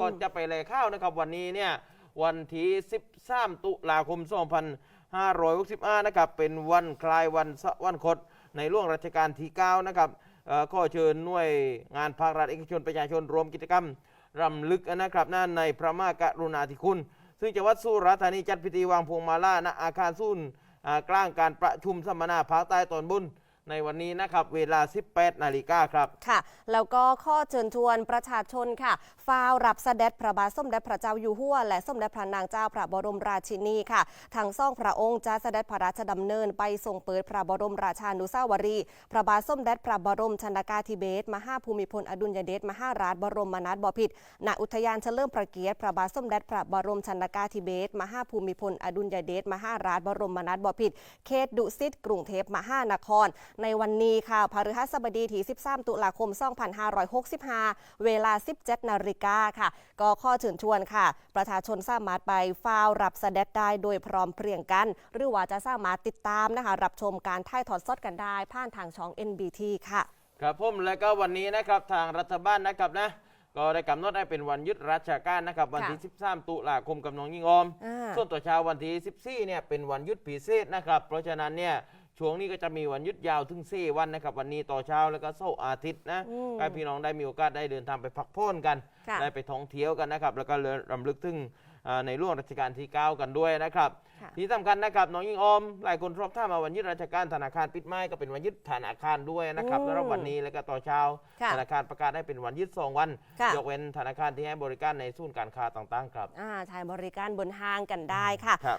ก่อนจะไปเลยข้าวนะครับวันนี้เนี่ยวันที่ 13 ตุลาคม 2565 นะครับเป็นวันคลายวันสวรรคตในร่วงรัชกาลที่ 9 นะครับเอ่อข้อเชิญหน่วยงานภาครัฐเอกชนประชาชนรวมกิจกรรมรำลึกนะครับนั่นในพระมหากรุณาธิคุณ ซึ่งจังหวัดสุราษฎร์ธานีจัดพิธีวางพวงมาลาณอาคารศูนย์อ่ากลางการประชุมสัมมนาภาคใต้ตอนบน ในวันนี้นะครับเวลา 18 นาฬิกาครับ ค่ะ แล้วก็ข้อเชิญชวนประชาชนค่ะฟาวรับเสด็จพระบาทสมเด็จพระเจ้าอยู่หัวและสมเด็จพระนางเจ้าพระบรมราชินีค่ะทั้งสองพระองค์จะเสด็จพระราชดำเนินไปทรงเปิดพระบรมราชานุสาวรีย์พระบาทสมเด็จพระบรมชนกาธิเบศรมหาภูมิพลอดุลยเดชมหาราชบรมนาถบพิตรณอุทยานเฉลิมพระเกียรติพระบาทสมเด็จพระบรมชนกาธิเบศรมหาภูมิพลอดุลยเดชมหาราชบรมนาถบพิตรเขตดุสิตกรุงเทพมหานครในวันนี้ค่ะพฤหัสบดีที่ 13 ตุลาคม 2565 เวลา 17 นาฬิกาค่ะ ก็ข้อเชิญชวนค่ะ ประชาชนสามารถไปฟาวรับเสด็จได้โดยพร้อมเพรียงกัน หรือว่าจะสามารถติดตามนะคะ รับชมการถ่ายทอดสดกันได้ ผ่านทางช่อง NBT ค่ะ ครับผมและก็วันนี้นะครับทางรัฐบาลนะครับนะก็ได้กำหนดให้เป็นวันหยุดราชการนะครับ วันที่ 13 ตุลาคมกับน้องยิ่งออมอ่าส่วนต่อเช้าวันที่ 14เนี่ยเป็นวันหยุดพิเศษนะครับ เพราะฉะนั้นเนี่ย ช่วงนี้ก็จะมีวันหยุดยาวถึง4วันนะครับ วันนี้ต่อเช้าแล้วก็เสาร์อาทิตย์นะอืม ให้พี่น้องได้มีโอกาสได้เดินทางไปพักผ่อนกัน ค่ะ ได้ไปท่องเที่ยวกันนะครับ แล้วก็เริ่มรำลึกถึงอ่าในร่วงรัชกาลที่ 9 กันด้วยนะครับ ค่ะ ที่สำคัญนะครับน้องยิ่งออม หลายคนชอบถ้ามาวันยึดราชการธนาคารปิดไม้ก็เป็นวันยึดธนาคารด้วยนะครับอืมแล้ววันนี้แล้วก็ต่อเช้าค่ะธนาคารประกาศให้เป็นวันยึดสองวัน ค่ะ ยกเว้นธนาคารที่ให้บริการในศูนย์การค้าต่างๆครับ อ่าใช้บริการบนห้างกันได้ค่ะ ครับ